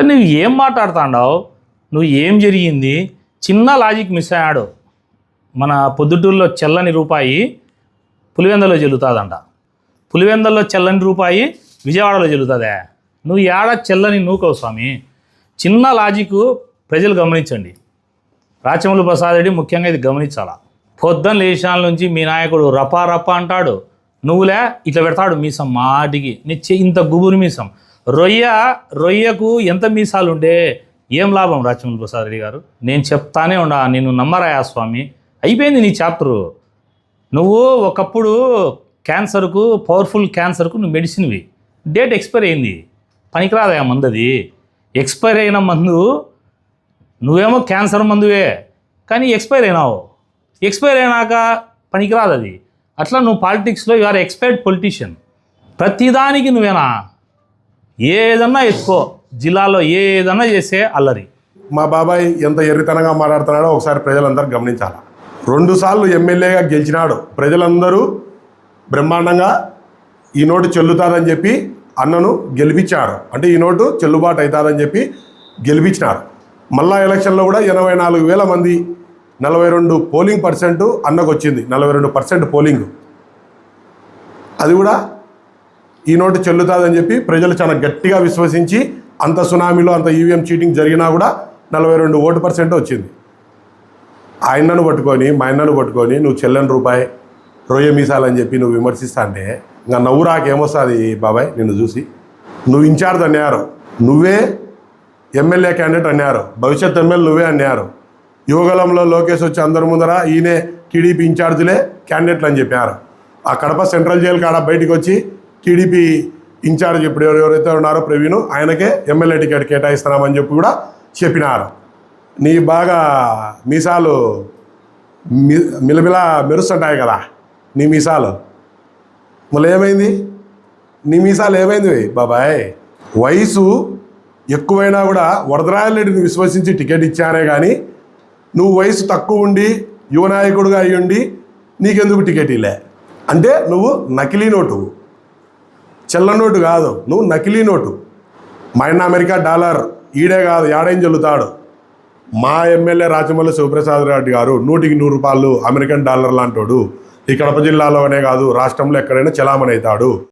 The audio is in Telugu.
నువ్వు ఏం మాట్లాడుతాండావు? నువ్వు ఏం జరిగింది? చిన్న లాజిక్ మిస్ అయ్యాడు. మన పొద్దుటూరులో చెల్లని రూపాయి పులివెందలో చెల్లుతుందంట పులివెందల్లో చెల్లని రూపాయి విజయవాడలో చెల్లుతుందే నువ్వు ఏడ చెల్లని నూకవు స్వామి? చిన్న లాజిక్ ప్రజలు గమనించండి. రాచమూలు ప్రసాద్ రెడ్డి ముఖ్యంగా ఇది గమనించాలా? పొద్దున్న లేచాల నుంచి మీ నాయకుడు రపా రపా అంటాడు. నువ్వులే ఇట్లా పెడతాడు మీసం మాటికి. నీ ఇంత గుబురు మీసం. రొయ్య రొయ్యకు ఎంత మీసాలు ఉండే ఏం లాభం? రాజమండ్రి ప్రసాద్ రెడ్డి గారు. నేను చెప్తానే ఉండా నేను నమ్మరాయా స్వామి? అయిపోయింది నీ చాప్టరు. నువ్వు ఒకప్పుడు క్యాన్సర్కు పవర్ఫుల్ క్యాన్సర్కు నువ్వు మెడిసిన్వి. డేట్ ఎక్స్పైర్ అయింది. పనికిరాదా మందు అది ఎక్స్పైర్ అయిన మందు నువ్వేమో క్యాన్సర్ మందువే కానీ ఎక్స్పైర్ అయినావు. ఎక్స్పైర్ అయినాక పనికిరాదు అది అట్లా నువ్వు పాలిటిక్స్లో యు ఆర్ ఎక్స్పైర్డ్ పొలిటీషియన్. ప్రతిదానికి నువ్వేనా? ఏదన్నా ఎత్తుకో. జిల్లాలో ఏదన్నా చేసే అల్లరి. మా బాబాయ్ ఎంత ఎర్రితనంగా మాట్లాడుతున్నాడో ఒకసారి ప్రజలందరూ గమనించాలి. రెండు సార్లు ఎమ్మెల్యేగా గెలిచినాడు. ప్రజలందరూ బ్రహ్మాండంగా ఈ నోటు చెల్లుతారని చెప్పి అన్నను గెలిపించారు అంటే ఈ నోటు చెల్లుబాటు అవుతుందని చెప్పి గెలిపించినారు. మళ్ళా ఎలక్షన్లో కూడా ఎనభై నాలుగు వేల మంది నలభై రెండు పోలింగ్ పర్సెంట్ అన్నకు వచ్చింది నలభై రెండు పర్సెంట్ పోలింగ్. అది కూడా ఈ నోటు చెల్లుతుందని చెప్పి ప్రజలు చాలా గట్టిగా విశ్వసించి అంత సునామీలో అంత ఈవీఎం చీటింగ్ జరిగినా కూడా నలభై రెండు ఓటు పర్సెంట్ వచ్చింది. ఆయనను పట్టుకొని మా ఆయన్నను పట్టుకొని నువ్వు చెల్లని రూపాయి రొయ్య మీసాలని చెప్పి నువ్వు విమర్శిస్తా అంటే ఇంకా నవ్వు రాకేమొస్తుంది బాబాయ్ నిన్ను చూసి? నువ్వు ఇన్ఛార్జ్ అన్నారు నువ్వే ఎమ్మెల్యే క్యాండిడేట్ అన్నారు భవిష్యత్ ఎమ్మెల్యే నువ్వే అన్నారు యువగలంలో లోకేష్ వచ్చి అందరి ముందర ఈయనే టీడీపీ ఇన్ఛార్జ్లే క్యాండిడేట్లు అని చెప్పారు ఆ కడప సెంట్రల్ జైలు కాడ బయటికి వచ్చి టీడీపీ ఇన్ఛార్జ్ ఇప్పుడు ఎవరెవరైతే ఉన్నారో ప్రవీణ్ ఆయనకే ఎమ్మెల్యే టికెట్ కేటాయిస్తున్నామని చెప్పి కూడా చెప్పినారు. నీ బాగా మీసాలు మి మిలమిలా మెరుస్తుంటాయి కదా నీ మీసాలు. మళ్ళీ ఏమైంది? నీ మీసాలు ఏమైంది బాబాయ్? వయసు ఎక్కువైనా కూడా వరదరాయలరెడ్డిని విశ్వసించి టికెట్ ఇచ్చానే కానీ నువ్వు వయసు తక్కువ ఉండి యువనాయకుడుగా అయ్యుండి నీకెందుకు టికెట్ ఇలే? అంటే నువ్వు నకిలీ నోటు. చెల్ల నోటు కాదు నువ్వు నకిలీ నోటు. మైన అమెరికా డాలర్ ఈడే కాదు ఏడేం చెల్లుతాడు మా ఎమ్మెల్యే రాజమల్లి శివప్రసాద్ రెడ్డి గారు నూటికి నూరు రూపాయలు అమెరికన్ డాలర్ లాంటోడు. ఈ కడప జిల్లాలోనే కాదు రాష్ట్రంలో ఎక్కడైనా చలామణి అవుతాడు.